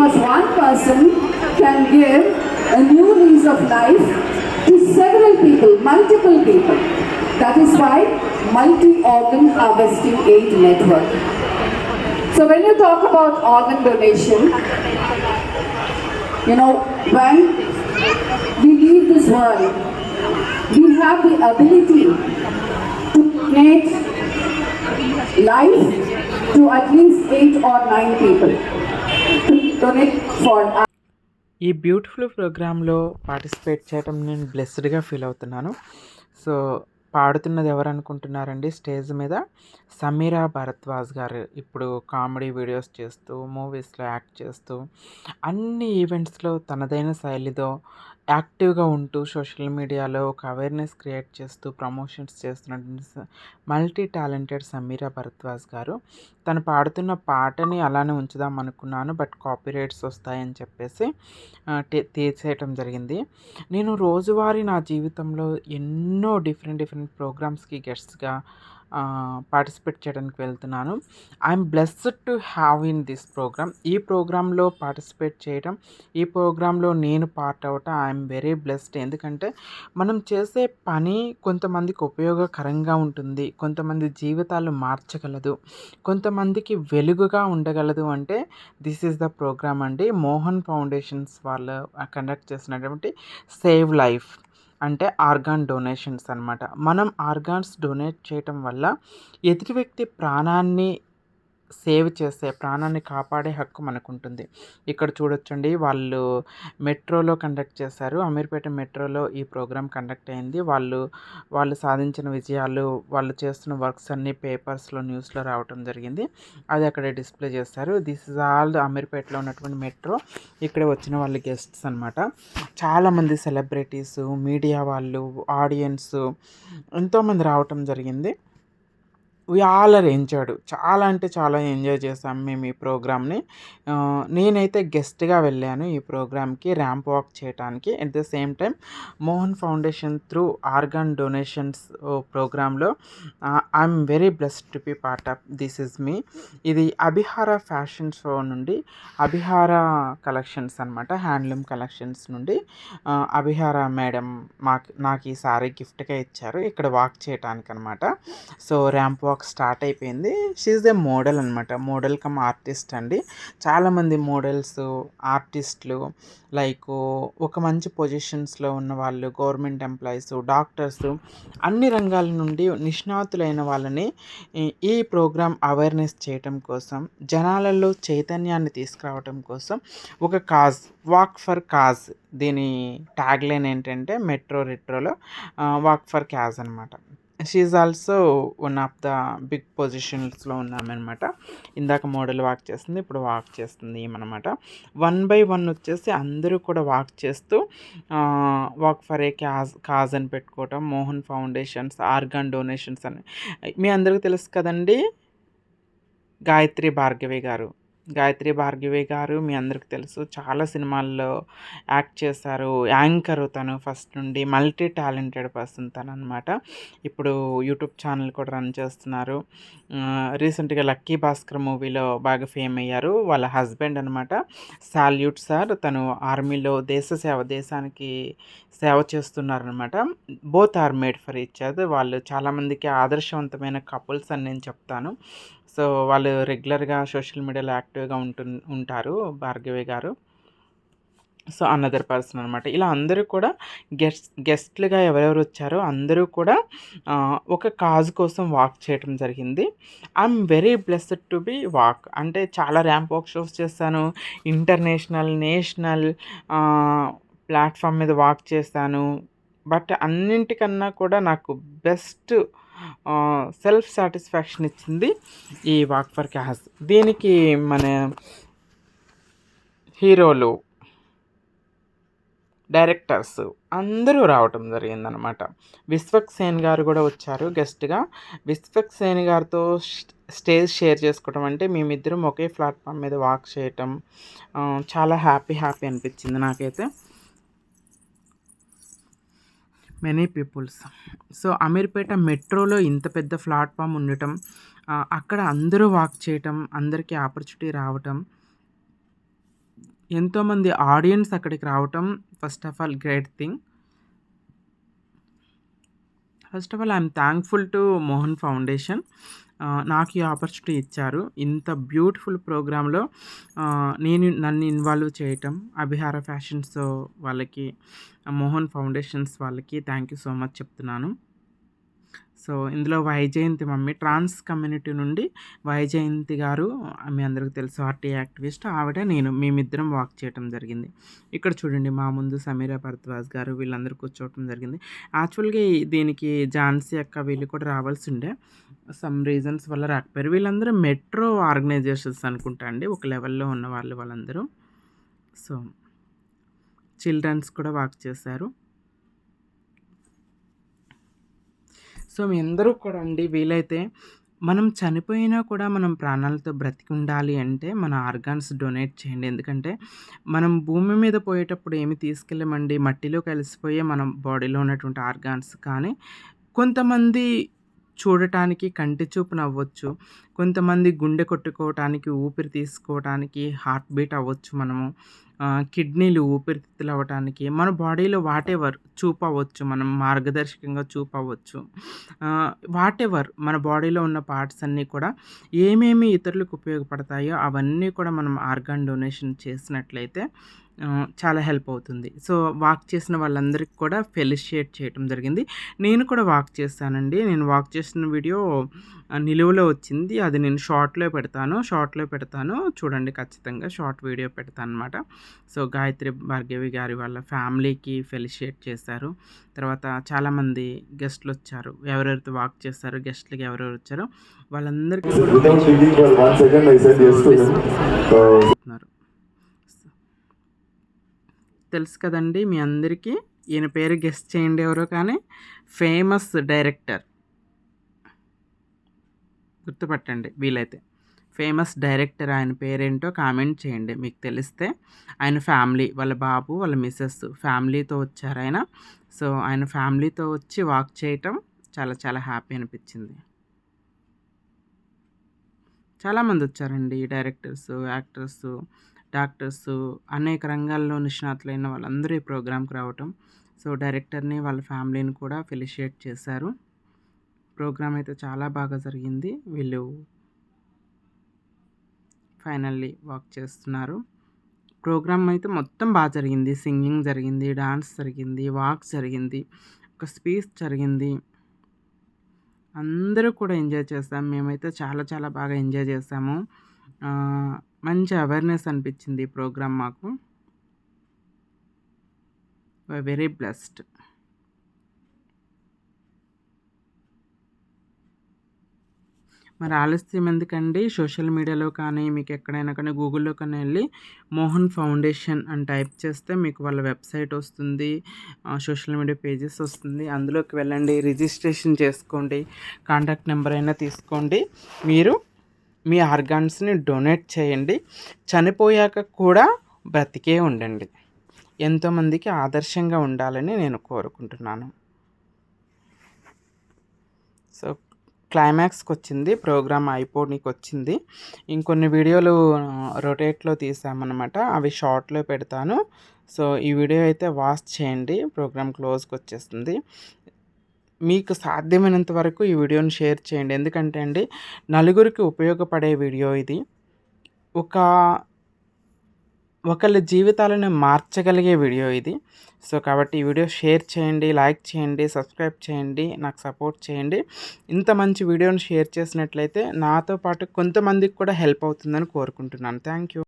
because one person can give a new lease of life to several people, multiple people. That is why multi-organ harvesting aid network. So when you talk about organ donation, you know, when we leave this world, we have the ability to donate life to at least eight or nine people. To ఈ beautiful ప్రోగ్రాంలో participate చేయడం నేను బ్లెస్డ్గా feel అవుతున్నాను. So పాడుతున్నది ఎవరు అనుకుంటున్నారండి stage మీద సమీరా భరద్వాజ్ గారు. ఇప్పుడు కామెడీ వీడియోస్ చేస్తూ మూవీస్లో యాక్ట్ చేస్తూ అన్ని ఈవెంట్స్లో తనదైన శైలితో యాక్టివ్గా ఉంటూ సోషల్ మీడియాలో ఒక అవేర్నెస్ క్రియేట్ చేస్తూ ప్రమోషన్స్ చేస్తున్నటువంటి మల్టీ టాలెంటెడ్ సమీరా భరద్వాజ్ గారు. తను పాడుతున్న పాటని అలానే ఉంచుదాం అనుకున్నాను బట్ కాపీ రైట్స్ వస్తాయని చెప్పేసి తీసేయటం జరిగింది. నేను రోజువారీ నా జీవితంలో ఎన్నో డిఫరెంట్ డిఫరెంట్ ప్రోగ్రామ్స్కి గెస్ట్స్గా పార్టిసిపేట్ చేయడానికి వెళ్తున్నాను. I'm blessed to have in this program. ఈ ప్రోగ్రాంలో పార్టిసిపేట్ చేయడం ఈ ప్రోగ్రాంలో నేను పార్ట్ అవటం ఐఎమ్ వెరీ బ్లెస్డ్. ఎందుకంటే మనం చేసే పని కొంతమందికి ఉపయోగకరంగా ఉంటుంది. కొంతమంది జీవితాలు మార్చగలదు. కొంతమందికి వెలుగుగా ఉండగలదు అంటే దిస్ ఈజ్ ద ప్రోగ్రామ్ అండి. మోహన్ ఫౌండేషన్స్ వాళ్ళు కండక్ట్ చేసినటువంటి సేవ్ లైఫ్ అంటే ఆర్గాన్ డొనేషన్స్ అనమాట మనం ఆర్గాన్స్ డొనేట్ చేయటం వల్ల ఎదుటి వ్యక్తి ప్రాణాన్ని సేవ్ చేసే ప్రాణాన్ని కాపాడే హక్కు మనకు ఉంటుంది ఇక్కడ చూడొచ్చండి వాళ్ళు మెట్రోలో కండక్ట్ చేశారు. అమీర్పేట మెట్రోలో ఈ ప్రోగ్రాం కండక్ట్ అయింది. వాళ్ళు వాళ్ళు సాధించిన విజయాలు వాళ్ళు చేస్తున్న వర్క్స్ అన్ని పేపర్స్లో న్యూస్లో రావటం జరిగింది. అది అక్కడ డిస్ప్లే చేస్తారు దిస్ ఇస్ ఆల్ అమీర్పేటలో ఉన్నటువంటి మెట్రో. ఇక్కడ వచ్చిన వాళ్ళు గెస్ట్స్ అనమాట చాలామంది సెలబ్రిటీస్ మీడియా వాళ్ళు ఆడియన్స్ ఎంతోమంది రావటం జరిగింది. వి ఆల్ చాలా అంటే చాలా ఎంజాయ్ చేసాం మేము ఈ ప్రోగ్రామ్ని. నేనైతే గెస్ట్గా వెళ్ళాను ఈ ప్రోగ్రామ్కి ర్యాంప్ వాక్ చేయడానికి at the same time Mohan foundation through organ donations ప్రోగ్రాంలో I'm very blessed to be part of this is me ఇది అభిహార ఫ్యాషన్ షో నుండి అభిహార కలెక్షన్స్ అనమాట హ్యాండ్లూమ్ కలెక్షన్స్ నుండి అభిహార మేడం మాకు నాకు ఈ సారీ గిఫ్ట్గా ఇచ్చారు. ఇక్కడ వాక్ చేయడానికి అనమాట సో ర్యాంప్ వాక్ స్టార్ట్ అయిపోయింది. షీఈ్ ద మోడల్ అనమాట మోడల్ కమ్ ఆర్టిస్ట్ అండి. చాలామంది మోడల్స్ ఆర్టిస్టులు లైక్ ఒక మంచి పొజిషన్స్లో ఉన్న వాళ్ళు గవర్నమెంట్ ఎంప్లాయీస్ డాక్టర్స్ అన్ని రంగాల నుండి నిష్ణాతులైన వాళ్ళని ఈ- ప్రోగ్రాం ప్రోగ్రామ్ అవేర్నెస్ చేయటం కోసం జనాలలో చైతన్యాన్ని తీసుకురావటం కోసం ఒక కాజ్ వాక్ ఫర్ కాజ్ దీని ట్యాగ్ లైన్ ఏంటంటే మెట్రో రెట్రోలో వాక్ ఫర్ క్యాజ్ అనమాట she also one of the big పొజిషన్స్లో ఉన్నామన్నమాట. ఇందాక మోడల్ వాక్ చేస్తుంది ఇప్పుడు వాక్ చేస్తుంది ఏమన్నమాట వన్ బై వన్ వచ్చేసి అందరూ కూడా వాక్ చేస్తూ walk for a cause cause అని పెట్టుకోవటం మోహన్ ఫౌండేషన్స్ ఆర్గాన్ డొనేషన్స్ అని. మీ అందరికీ తెలుసు కదండి? గాయత్రి భార్గవి గారు. గాయత్రి భార్గవి గారు మీ అందరికి తెలుసు. చాలా సినిమాల్లో యాక్ట్ చేశారు. యాంకర్ తను ఫస్ట్ నుండి మల్టీ టాలెంటెడ్ పర్సన్ తను అనమాట ఇప్పుడు యూట్యూబ్ ఛానల్ కూడా రన్ చేస్తున్నారు. రీసెంట్గా లక్కీ భాస్కర్ మూవీలో బాగా ఫేమ్ అయ్యారు. వాళ్ళ హస్బెండ్ అనమాట సాల్యూట్ సార్. తను ఆర్మీలో దేశ సేవ దేశానికి సేవ చేస్తున్నారనమాట బోత్ ఆర్ మేడ్ ఫర్ ఇచ్చారు వాళ్ళు చాలామందికి ఆదర్శవంతమైన కపుల్స్ అని నేను చెప్తాను. సో వాళ్ళు రెగ్యులర్గా సోషల్ మీడియాలో యాక్టివ్గా ఉంటు ఉంటారు భార్గవి గారు. సో అనదర్ పర్సన్ అనమాట ఇలా అందరూ కూడా గెస్ట్ గెస్ట్లుగా ఎవరెవరు వచ్చారో అందరూ కూడా ఒక కాజ్ కోసం వాక్ చేయడం జరిగింది. I'm very blessed to be walk. అంటే చాలా ర్యాంప్ వాక్ షోస్ చేస్తాను. ఇంటర్నేషనల్ నేషనల్ ప్లాట్ఫామ్ మీద వాక్ చేస్తాను. బట్ అన్నింటికన్నా కూడా నాకు బెస్ట్ సెల్ఫ్ సాటిస్ఫాక్షన్ ఇచ్చింది ఈ వాక్ ఫర్ క్యాస్ దీనికి మన హీరోలు డైరెక్టర్స్ అందరూ రావటం జరిగిందనమాట విశ్వక్ సేన్ గారు కూడా వచ్చారు గెస్ట్గా. విశ్వక్ సేన్ గారితో స్టేజ్ షేర్ చేసుకోవడం అంటే మేమిద్దరం ఒకే ప్లాట్ఫామ్ మీద వాక్ చేయటం చాలా హ్యాపీ హ్యాపీ అనిపించింది నాకైతే. మెనీ పీపుల్స్ సో అమీర్పేట మెట్రోలో ఇంత పెద్ద ప్లాట్ఫామ్ ఉండటం అక్కడ అందరూ వాక్ చేయటం అందరికీ ఆపర్చునిటీ రావటం ఎంతోమంది ఆడియన్స్ అక్కడికి రావటం first of all great thing first of all I'm thankful to Mohan foundation నాకు ఈ ఆపర్చునిటీ ఇచ్చారు. ఇంత బ్యూటిఫుల్ ప్రోగ్రాంలో నేను నన్ను ఇన్వాల్వ్ చేయటం అభిహార ఫ్యాషన్స్ వాళ్ళకి మోహన్ ఫౌండేషన్స్ వాళ్ళకి థ్యాంక్ యూ సో మచ్ చెప్తున్నాను. సో ఇందులో వైజయంతి మమ్మీ ట్రాన్స్ కమ్యూనిటీ నుండి వైజయంతి గారు మీ అందరికీ తెలుసు ఆర్టీ యాక్టివిస్ట్. ఆవిడ నేను మేమిద్దరం వాక్ చేయటం జరిగింది. ఇక్కడ చూడండి మా ముందు సమీరా భరద్వాజ్ గారు వీళ్ళందరూ కూర్చోవటం జరిగింది. యాక్చువల్గా దీనికి ఝాన్సీ అక్క వీళ్ళు కూడా రావాల్సి ఉండే సమ్ రీజన్స్ వల్ల రాకపోయారు. వీళ్ళందరూ మెట్రో ఆర్గనైజేషన్స్ అనుకుంటా అండి. ఒక లెవెల్లో ఉన్న వాళ్ళు వాళ్ళందరూ. సో చిల్డ్రన్స్ కూడా వాక్ చేశారు. సో మీ అందరూ కూడా అండి వీలైతే మనం చనిపోయినా కూడా మనం ప్రాణాలతో బ్రతికి ఉండాలి అంటే మన ఆర్గాన్స్ డొనేట్ చేయండి. ఎందుకంటే మనం భూమి మీద పోయేటప్పుడు ఏమి తీసుకెళ్ళమండి? మట్టిలో కలిసిపోయే మనం బాడీలో ఉన్నటువంటి ఆర్గాన్స్ కానీ కొంతమంది చూడటానికి కంటి చూపున అవ్వచ్చు కొంతమంది గుండె కొట్టుకోవటానికి ఊపిరి తీసుకోవటానికి హార్ట్ బీట్ అవ్వచ్చు మనము. కిడ్నీలు ఊపిరితిత్తులు అవ్వటానికి మన బాడీలో వాటెవర్ చూపు అవ్వచ్చు మనం మార్గదర్శకంగా చూపు అవ్వచ్చు. వాటెవర్ మన బాడీలో ఉన్న పార్ట్స్ అన్నీ కూడా ఏమేమి ఇతరులకు ఉపయోగపడతాయో అవన్నీ కూడా మనం ఆర్గాన్ డొనేషన్ చేసినట్లయితే చాలా హెల్ప్ అవుతుంది సో వాక్ చేసిన వాళ్ళందరికీ కూడా ఫెలిషియేట్ చేయటం జరిగింది నేను కూడా వాక్ చేస్తానండి నేను వాక్ చేసిన వీడియో నిలువలో వచ్చింది అది నేను షార్ట్లో పెడతాను షార్ట్లో పెడతాను చూడండి ఖచ్చితంగా షార్ట్ వీడియో పెడతాను అనమాట సో గాయత్రి భార్గవి గారి వాళ్ళ ఫ్యామిలీకి ఫెలిషియేట్ చేశారు తర్వాత చాలామంది గెస్ట్లు వచ్చారు ఎవరెవరితో వాక్ చేస్తారు గెస్ట్లకి ఎవరెవరు వచ్చారో వాళ్ళందరికీ తెలుసు కదండి మీ అందరికీ. ఈయన పేరు గెస్ట్ చేయండి ఎవరో కానీ. Famous director. గుర్తుపట్టండి వీలైతే. ఫేమస్ డైరెక్టర్ ఆయన పేరేంటో కామెంట్ చేయండి మీకు తెలిస్తే. ఆయన ఫ్యామిలీ వాళ్ళ బాబు వాళ్ళ మిస్సెస్ ఫ్యామిలీతో వచ్చారు ఆయన. సో ఆయన ఫ్యామిలీతో వచ్చి వాక్ చేయటం చాలా చాలా హ్యాపీ అనిపించింది. చాలామంది వచ్చారండి డైరెక్టర్స్ యాక్టర్స్. డాక్టర్స్ అనేక రంగాల్లో నిష్ణాతులైన వాళ్ళందరూ ఈ ప్రోగ్రాంకి రావటం. సో డైరెక్టర్ని వాళ్ళ ఫ్యామిలీని కూడా ఫెలిషియేట్ చేశారు. ప్రోగ్రామ్ అయితే చాలా బాగా జరిగింది. వీళ్ళు ఫైనల్లీ వాక్ చేస్తున్నారు. ప్రోగ్రామ్ అయితే మొత్తం బాగా జరిగింది. సింగింగ్ జరిగింది డాన్స్ జరిగింది వాక్ జరిగింది ఒక స్పీచ్ జరిగింది. అందరూ కూడా ఎంజాయ్ చేస్తాం మేమైతే చాలా చాలా బాగా ఎంజాయ్ చేసాము మంచి అవేర్నెస్ అనిపించింది ఈ ప్రోగ్రామ్ మాకు. వెరీ బ్లెస్డ్ మరి ఆలస్యం ఎందుకండి? సోషల్ మీడియాలో కానీ మీకు ఎక్కడైనా కానీ గూగుల్లో కానీ వెళ్ళి మోహన్ ఫౌండేషన్ అని టైప్ చేస్తే మీకు వాళ్ళ వెబ్సైట్ వస్తుంది సోషల్ మీడియా పేజెస్ వస్తుంది. అందులోకి వెళ్ళండి రిజిస్ట్రేషన్ చేసుకోండి కాంటాక్ట్ నెంబర్ అయినా తీసుకోండి. మీరు మీ ఆర్గాన్స్ని డొనేట్ చేయండి. చనిపోయాక కూడా బ్రతికే ఉండండి. ఎంతోమందికి ఆదర్శంగా ఉండాలని నేను కోరుకుంటున్నాను. సో క్లైమాక్స్కి వచ్చింది ప్రోగ్రామ్ అయిపోనికి వచ్చింది ఇంకొన్ని వీడియోలు రొటేట్లో తీసామన్నమాట. అవి షార్ట్లో పెడతాను. సో ఈ వీడియో అయితే వాచ్ చేయండి. ప్రోగ్రామ్ క్లోజ్కి వచ్చేస్తుంది మీకు సాధ్యమైనంత వరకు ఈ వీడియోని షేర్ చేయండి. ఎందుకంటే అండి నలుగురికి ఉపయోగపడే వీడియో ఇది. ఒక ఒకళ్ళ జీవితాలను మార్చగలిగే వీడియో ఇది. సో కాబట్టి ఈ వీడియో షేర్ చేయండి లైక్ చేయండి సబ్స్క్రైబ్ చేయండి నాకు సపోర్ట్ చేయండి. ఇంత మంచి వీడియోని షేర్ చేసినట్లయితే నాతో పాటు కొంతమందికి కూడా హెల్ప్ అవుతుందని కోరుకుంటున్నాను. Thank you.